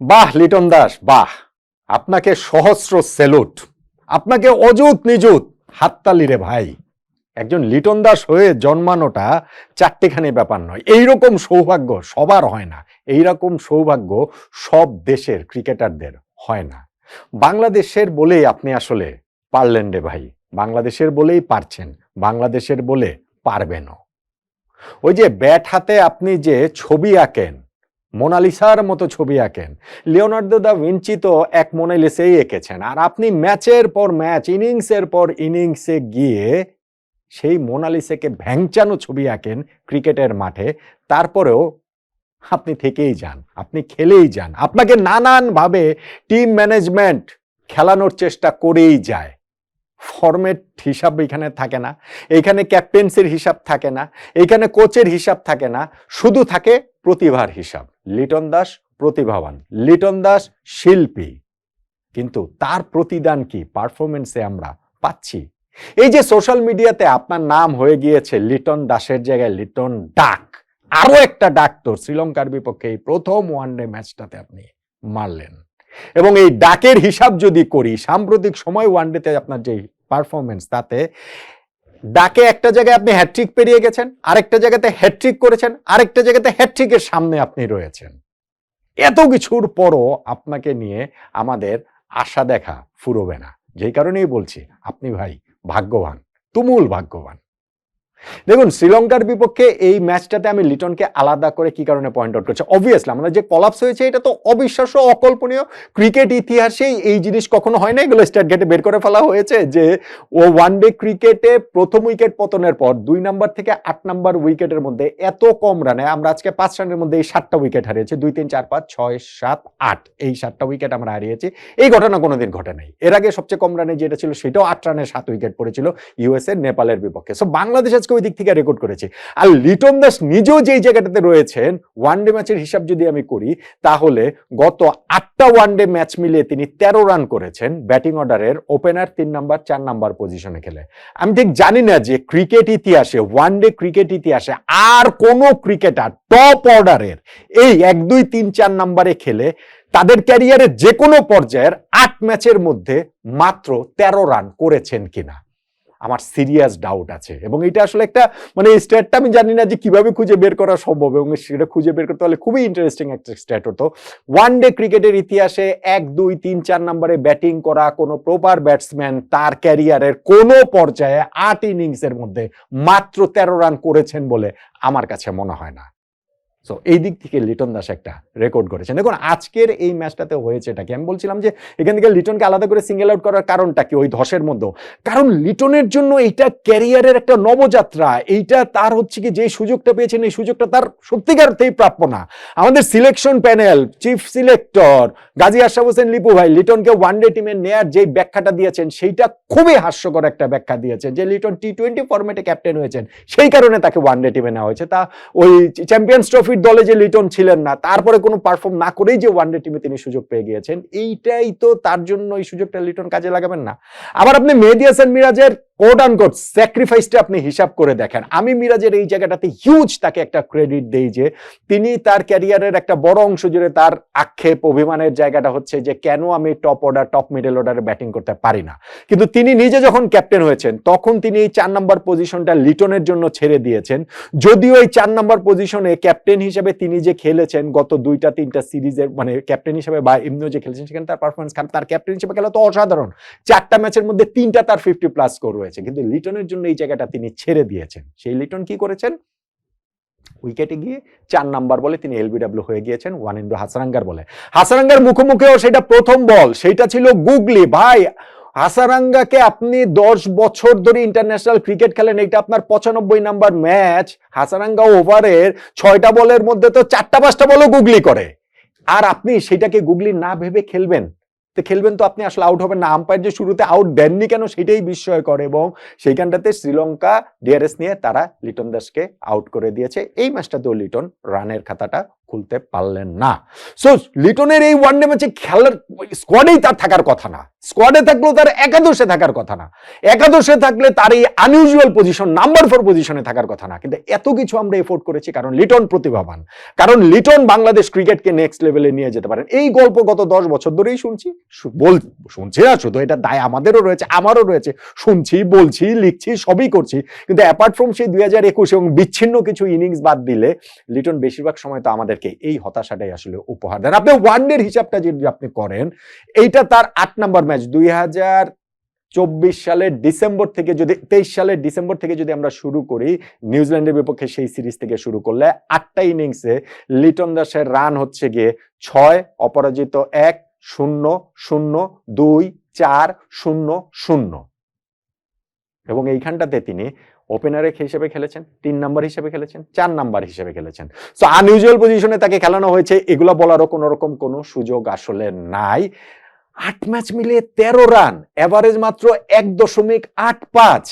বাহ, লিটন দাস, বাহ। আপনাকে সহস্র সেলুট। আপনাকে অযুত নিযুত। হাততালি রে ভাই। একজন লিটন দাস হয়ে জন্মানোটা চারটিখানি ব্যাপার নয়। এইরকম সৌভাগ্য সবার হয় না। এইরকম সৌভাগ্য সব দেশের ক্রিকেটারদের হয় না। বাংলাদেশের বলেই আপনি আসলে পারলেন রে ভাই। বাংলাদেশের বলেই পারছেন। বাংলাদেশের বলে পারবেনও। ওই যে ব্যাট হাতে আপনি যে ছবি আঁকেন মোনালিসার মতো ছবি আঁকেন। লিওনার্দো দা ভিঞ্চি তো এক মোনালিসেই এঁকেছেন। আর আপনি ম্যাচের পর ম্যাচ, ইনিংসের পর ইনিংসে গিয়ে সেই মোনালিসাকে ভ্যাংচানো ছবি আঁকেন ক্রিকেটের মাঠে। তারপরেও আপনি থেকেই যান, আপনি খেলেই যান। আপনাকে নানানভাবে টিম ম্যানেজমেন্ট খেলানোর চেষ্টা করেই যায়। ফরম্যাট হিসাব এখানে থাকে না। এখানে ক্যাপ্টেন্সির হিসাব থাকে না। এখানে কোচের হিসাব থাকে না। শুধু থাকে প্রতিভার হিসাব। লিটন দাস প্রতিভাবান। লিটন দাস শিল্পী। কিন্তু তার প্রতিদান কি? পারফরমেন্সে আমরা পাচ্ছি। এই যে সোশ্যাল মিডিয়াতে আপনার নাম হয়ে গিয়েছে লিটন দাসের জায়গায়, লিটন ডাক। আরও একটা ডাক তো শ্রীলঙ্কার বিপক্ষে এই প্রথম ওয়ানডে ম্যাচটাতে আপনি মারলেন। এবং এই ডাকের হিসাব যদি করি, সাম্প্রতিক সময় ওয়ানডেতে আপনার যে পারফরমেন্স তাতে ডাকে একটা জায়গায় আপনি হ্যাট্রিক পেরিয়ে গেছেন, আরেকটা জায়গাতে হ্যাট্রিক করেছেন, আরেকটা জায়গাতে হ্যাট্রিকের সামনে আপনি রয়েছেন। এত কিছুর পরও আপনাকে নিয়ে আমাদের আশা দেখা ফুরোবে না। যেই কারণেই বলছি, আপনি ভাই ভাগ্যবান, তুমুল ভাগ্যবান। দেখুন, শ্রীলঙ্কার বিপক্ষে এই ম্যাচটাতে আমি লিটনকে আলাদা করে কি কারণে পয়েন্ট আউট করছি? অবভিয়াসলি আমাদের যে কলাপস হয়েছে, এটা তো অবিশ্বাস্য, অকল্পনীয়। ক্রিকেট ইতিহাসেই এই জিনিস কখনো হয় না, এগুলো স্টার্ট গেটে বের করে ফেলা হয়েছে যে ও ওয়ান ডে ক্রিকেটে প্রথম উইকেট পতনের পর দুই নাম্বার থেকে আট নাম্বার উইকেটের মধ্যে এত কম রানে আমরা আজকে পাঁচ রানের মধ্যে এই সাতটা উইকেট হারিয়েছি। দুই, তিন, চার, পাঁচ, ছয়, সাত, আট এই সাতটা উইকেট আমরা হারিয়েছি। এই ঘটনা কোনোদিন ঘটে নাই। এর আগে সবচেয়ে কম রানে যেটা ছিল, সেটাও আট রানে সাত উইকেট পড়েছিল ইউএসএ নেপালের বিপক্ষে। সো বাংলাদেশ আজকে ওই দিক থেকে রেকর্ড করেছে। আর লিটন দাস নিজেও যেই জায়গাটাতে রয়েছেন ওয়ানডে ম্যাচের হিসাব যদি আমি করি, তাহলে গত আটটা ওয়ানডে ম্যাচ মিলিয়ে তিনি তেরো রান করেছেন ব্যাটিং অর্ডারের ওপেনার তিন নাম্বার চার নাম্বার পজিশনে খেলে। আমি ঠিক জানি না যে ক্রিকেট ইতিহাসে ওয়ানডে ক্রিকেট ইতিহাসে আর কোনো ক্রিকেটার টপ অর্ডারের এই এক, দুই, তিন, চার নাম্বারে খেলে তাদের ক্যারিয়ারের যে কোনো পর্যায়ের আট ম্যাচের মধ্যে মাত্র তেরো রান করেছেন কিনা। আমার সিরিয়াস ডাউট আছে। এবং এটা আসলে একটা মানে স্ট্যাটটা আমি জানি না যে কীভাবে খুঁজে বের করা সম্ভব। এবং সেটা খুঁজে বের করতে হলে খুবই ইন্টারেস্টিং একটা স্ট্যাট হতো। ওয়ান ডে ক্রিকেটের ইতিহাসে এক, দুই, তিন, চার নম্বরে ব্যাটিং করা কোনো প্রপার ব্যাটসম্যান তার ক্যারিয়ারের কোনো পর্যায়ে আট ইনিংসের মধ্যে মাত্র তেরো রান করেছেন বলে আমার কাছে মনে হয় না। সো এই দিক থেকে লিটন দাস একটা রেকর্ড করেছেন দেখুন, আজকের এই ম্যাচটাতে হয়েছে এটা কি? আমি বলছিলাম যে এখান থেকে লিটনকে আলাদা করে সিঙ্গেল আউট করার কারণটা কি ওই ধসের মধ্যে কারণ লিটনের জন্য এইটা ক্যারিয়ারের একটা নবযাত্রা। এইটা তার হচ্ছে কি যে সুযোগটা পেয়েছেন, এই সুযোগটা তার সত্যিকার অর্থেই প্রাপ্য না। আমাদের selection panel chief selector Gazi Ashraf Hossain, Lipu ভাই, লিটনকে ওয়ানডে টিমে নেয়ার যে ব্যাখ্যাটা দিয়েছেন, সেইটা খুবই হাস্যকর একটা ব্যাখ্যা দিয়েছেন যে লিটন টি টোয়েন্টি ফর্মেটে ক্যাপ্টেন হয়েছেন। সেই কারণে তাকে ওয়ানডে টিমে নেওয়া হয়েছে। তা ওই চ্যাম্পিয়ন্স ট্রফির দলে যে লিটন ছিলেন না, তারপরে কোনো পারফর্ম না করেই যে ওয়ানডে টিমে তিনি সুযোগ পেয়ে গিয়েছেন, এইটাই তো তার জন্য এই সুযোগটা লিটন কাজে লাগাবেন না। আবার আপনি মেহেদি হাসান মিরাজের কোট আন কোট স্যাক্রিফাইসটা আপনি হিসাব করে দেখেন। আমি মিরাজের এই জায়গাটাতে হিউজ তাকে একটা ক্রেডিট দেই যে, তিনি তার ক্যারিয়ারের একটা বড় অংশ জুড়ে তার আক্ষেপ, অভিমানের জায়গাটা হচ্ছে যে, কেন আমি টপ অর্ডার টপ মিডল অর্ডারে ব্যাটিং করতে পারি না? কিন্তু তিনি নিজে যখন ক্যাপ্টেন হয়েছেন, তখন তিনি এই চার নম্বর পজিশনটা লিটনের জন্য ছেড়ে দিয়েছেন। যদিও এই চার নম্বর পজিশনে ক্যাপ্টেন হিসেবে তিনি যে খেলেছেন, গত দুইটা, তিনটা সিরিজের মানে ক্যাপ্টেন হিসেবে বা এমনিও যে খেলেছেন, সেখানে তার পারফরমেন্স তার ক্যাপ্টেন হিসেবে খেলা তো অসাধারণ। চারটা ম্যাচের মধ্যে তিনটা তার ফিফটি প্লাস স্কোর রয়েছে কিন্তু লিটনের জন্য এই জায়গাটা তিনি ছেড়ে দিয়েছেন। সেই লিটন কি করেছেন? উইকেটে গিয়ে চার নাম্বার বলে তিনি এলবিডব্লিউ হয়ে গিয়েছেন ওয়ান ইন্ডু হাসারাঙ্গার বলে। হাসারাঙ্গার মুখোমুখিও সেটা প্রথম বল সেইটা ছিল গুগলি। ভাই, হাসারাঙ্গাকে আপনি দশ বছর ধরে ইন্টারন্যাশনাল ক্রিকেট খেলেন এটা আপনার পঁচানব্বই নাম্বার ম্যাচ হাসারাঙ্গা ওভারের ছয়টা বলের মধ্যে তো চারটা পাঁচটা বলও গুগলি করে। আর আপনি সেটাকে গুগলি না ভেবে খেলবেন। তো খেলবেন তো আপনি আসলে আউট হবেন না। আম্পায়ার যে শুরুতে আউট দেননি কেন সেটাই বিস্ময় করে এবং সেইখানটাতে শ্রীলঙ্কা ডিআরএস নিয়ে তারা লিটন দাসকে আউট করে দিয়েছে। এই ম্যাচটাতেও লিটন রানের খাতাটা খুলতে পারলেন না। সো লিটনের এই ওয়ানডে ম্যাচে খেলার স্কোয়াডেই তার থাকার কথা না। স্কোয়াডে থাকলেও তার একাদশে থাকার কথা না। একাদশে থাকলে তার এই আনইউজুয়াল পজিশন নাম্বার ফোর পজিশনে থাকার কথা না। কিন্তু এত কিছু আমরা এফোর্ড করেছি কারণ লিটন প্রতিভাবান। কারণ লিটন বাংলাদেশ ক্রিকেটকে নেক্সট লেভেলে নিয়ে যেতে পারেন। এই গল্প গত দশ বছর ধরেই শুনছি। বল, শুনছি না, শুধু এটা দায় আমাদেরও রয়েছে, আমারও রয়েছে। শুনছি, বলছি, লিখছি, সবই করছি। কিন্তু অ্যাপার্ট ফ্রম সেই দুই হাজার একুশ এবং বিচ্ছিন্ন কিছু ইনিংস বাদ দিলে লিটন বেশিরভাগ সময় তো আমাদেরকে এই হতাশাটাই আসলে উপহার দেন। আপনি ওয়ানডের হিসাবটা যদি আপনি করেন, এইটা তার আট নাম্বার ম্যাচ দুই হাজার চব্বিশ সালের ডিসেম্বর থেকে যদি, তেইশ সালের ডিসেম্বর থেকে যদি আমরা শুরু করি, নিউজিল্যান্ডের বিপক্ষে সেই সিরিজ থেকে শুরু করলে আটটা ইনিংসে লিটন দাসের রান হচ্ছে গিয়ে ছয়, অপরাজিত এক, শূন্য শূন্য, দুই, চার, শূন্য শূন্য। এবং এইখানটাতে তিনি ওপেনারে হিসেবে খেলেছেন, তিন নাম্বার হিসেবে খেলেছেন, চার নাম্বার হিসেবে খেলেছেন। সো আনইউজুয়াল পজিশনে তাকে খেলানো হয়েছে, এগুলো বলারও কোনো রকম কোনো সুযোগ আসলে নাই। আট ম্যাচ মিলিয়ে তেরো রান এভারেজ মাত্র এক দশমিক আট পাঁচ।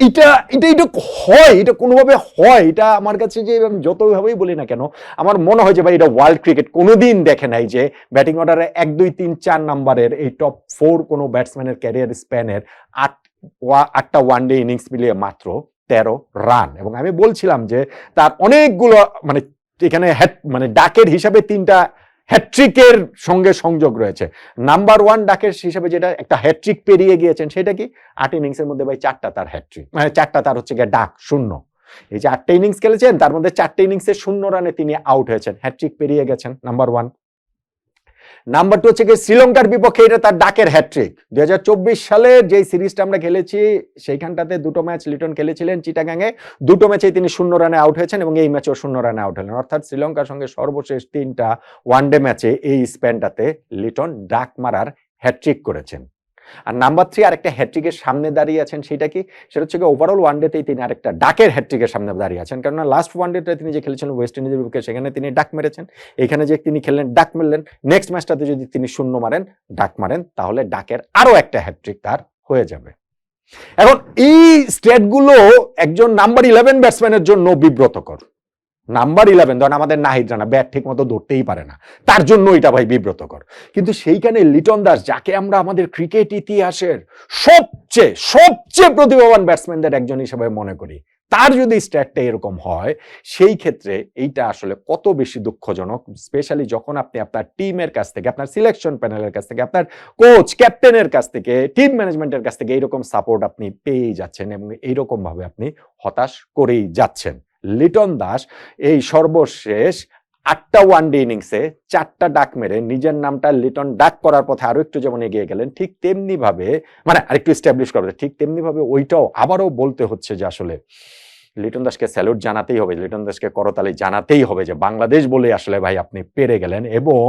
এটা এটা এটা হয়, এটা কোনোভাবে হয়, এটা আমার কাছে যে আমি যতভাবেই বলি না কেন, আমার মনে হয় যে ভাই, এটা ওয়ার্ল্ড ক্রিকেট কোনোদিন দেখে নাই যে ব্যাটিং অর্ডারে এক, দুই, তিন, চার নাম্বারের এই টপ ফোর কোনো ব্যাটসম্যানের ক্যারিয়ার স্প্যানের আট আটটা ওয়ান ডে ইনিংস মিলিয়ে মাত্র তেরো রান এবং আমি বলছিলাম যে, তার অনেকগুলো মানে এখানে হ্যাট মানে ডাকের হিসাবে তিনটা হ্যাট্রিকের সঙ্গে সংযোগ রয়েছে। নাম্বার ওয়ান ডাকের হিসাবে যেটা, একটা হ্যাট্রিক পেরিয়ে গিয়েছেন, সেটা কি? আট ইনিংসের মধ্যে ভাই চারটা তার হ্যাট্রিক মানে চারটা তার হচ্ছে গিয়ে ডাক, শূন্য। এই যে আটটা ইনিংস খেলেছেন, তার মধ্যে চারটে ইনিংসে শূন্য রানে তিনি আউট হয়েছেন। হ্যাট্রিক পেরিয়ে গেছেন নাম্বার ওয়ান নাম্বার টু হচ্ছে গিয়ে শ্রীলঙ্কার বিপক্ষে এটা তার ডাকের হ্যাট্রিক দুই সালে যে সিরিজটা আমরা খেলেছি, সেইখানটাতে দুটো ম্যাচ লিটন খেলেছিলেন চিটাগাঙে দুটো ম্যাচে তিনি শূন্য রানে আউট হয়েছেন এবং এই ম্যাচেও শূন্য রানে আউট হলেন। অর্থাৎ শ্রীলঙ্কার সঙ্গে সর্বশেষ তিনটা ওয়ানডে ম্যাচে এই স্প্যানটাতে লিটন ডাক মারার হ্যাট্রিক করেছেন। আর নাম্বার থ্রি আরেকটা হ্যাট্রিকের সামনে দাঁড়িয়ে আছেন, সেটা কি? সেটা হচ্ছে ওভারঅল ওয়ান ওয়ানডেতেই তিনি আরেকটা ডাকের হ্যাট্রিকের সামনে দাঁড়িয়ে আছেন। কেননা লাস্ট ওয়ানডেতে তিনি যে খেলেছেন ওয়েস্ট ইন্ডিজের বিপক্ষে, সেখানে তিনি ডাক মেরেছেন। এখানে যে তিনি খেললেন, ডাক মারলেন নেক্সট ম্যাচটাতে যদি তিনি শূন্য মারেন, ডাক মারেন, তাহলে ডাকের আরও একটা হ্যাট্রিক তার হয়ে যাবে। এখন এই স্টেটগুলো একজন নাম্বার ইলেভেন ব্যাটসম্যানের জন্য বিব্রতকর। নাম্বার ইলেভেন ধরেন আমাদের নাহিদ রানা ব্যাট ঠিক মতো ধরতেই পারে না। তার জন্য এটা ভাই বিব্রতকর। কিন্তু সেইখানে লিটন দাস, যাকে আমরা আমাদের ক্রিকেট ইতিহাসের সবচেয়ে সবচেয়ে প্রতিভাবান ব্যাটসম্যানদের একজন হিসেবে মনে করি, তার যদি স্ট্যাটটা এরকম হয়, সেই ক্ষেত্রে এইটা আসলে কত বেশি দুঃখজনক স্পেশালি যখন আপনি আপনার টিমের কাছ থেকে, আপনার সিলেকশন প্যানেলের কাছ থেকে, আপনার কোচ ক্যাপ্টেনের কাছ থেকে টিম ম্যানেজমেন্টের কাছ থেকে এইরকম সাপোর্ট আপনি পেয়েই যাচ্ছেন এবং এইরকম ভাবে আপনি হতাশ করেই যাচ্ছেন। লিটন দাস এই সর্বশেষ আটটা ওয়ানডে ইনিংসে চারটা ডাক মেরে নিজের নামটা লিটন ডাক করার পথে আরও একটু যেমন এগিয়ে গেলেন, ঠিক তেমনি ভাবে মানে আরেকটু স্ট্যাবলিশ করা ঠিক তেমনিভাবে ওইটাও আবারও বলতে হচ্ছে যে আসলে লিটন দাসকে স্যালুট জানাতেই হবে, লিটন দাসকে করতালি জানাতেই হবে যে বাংলাদেশ বলে আসলে ভাই আপনি পেরে গেলেন এবং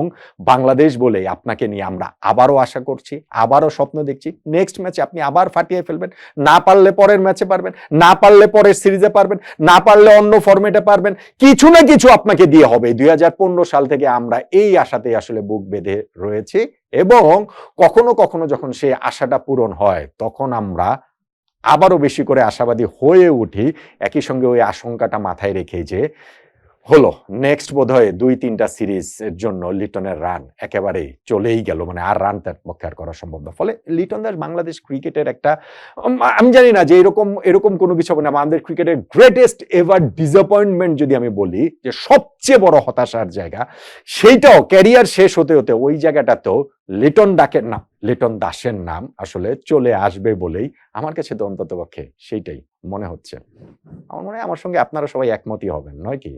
বাংলাদেশ বলে আপনাকে নিয়ে আমরা আবারও আশা করছি, আবারও স্বপ্ন দেখছি নেক্সট ম্যাচে আপনি আবার ফাটিয়ে ফেলবেন, না পারলে পরের ম্যাচে পারবেন, না পারলে পরের সিরিজে পারবেন, না পারলে অন্য ফরম্যাটে পারবেন, কিছু না কিছু আপনাকে দিয়ে হবে। দুই হাজার পনেরো সাল থেকে আমরা এই আশাতেই আসলে বুক বেঁধে রয়েছি এবং কখনো কখনো যখন সেই আশাটা পূরণ হয়, তখন আমরা আবারও বেশি করে আশাবাদী হয়ে উঠি। একই সঙ্গে ওই আশঙ্কাটা মাথায় রেখে যে, হলো নেক্সট বোধ হয় দুই তিনটা সিরিজ এর জন্য লিটনের রান একেবারেই চলেই গেল। মানে আর রান তার পক্ষে আর করা সম্ভব না। ফলে লিটন দাস বাংলাদেশ ক্রিকেটের একটা আমি জানি না যে এরকম এরকম কোনো কিছু হবে না, আমাদের ক্রিকেটের গ্রেটেস্ট এভার ডিসঅ্যাপয়েন্টমেন্ট যদি আমি বলি, যে সবচেয়ে বড় হতাশার জায়গা, সেইটাও ক্যারিয়ার শেষ হতে হতে ওই জায়গাটাতেও লিটন ডাকের নাম লিটন দাসের নাম আসলে চলে আসবে বলেই আমার কাছে তো অন্ততপক্ষে সেইটাই মনে হচ্ছে। আমার মনে হয় আমার সঙ্গে আপনারা সবাই একমতই হবেন, নয় কি?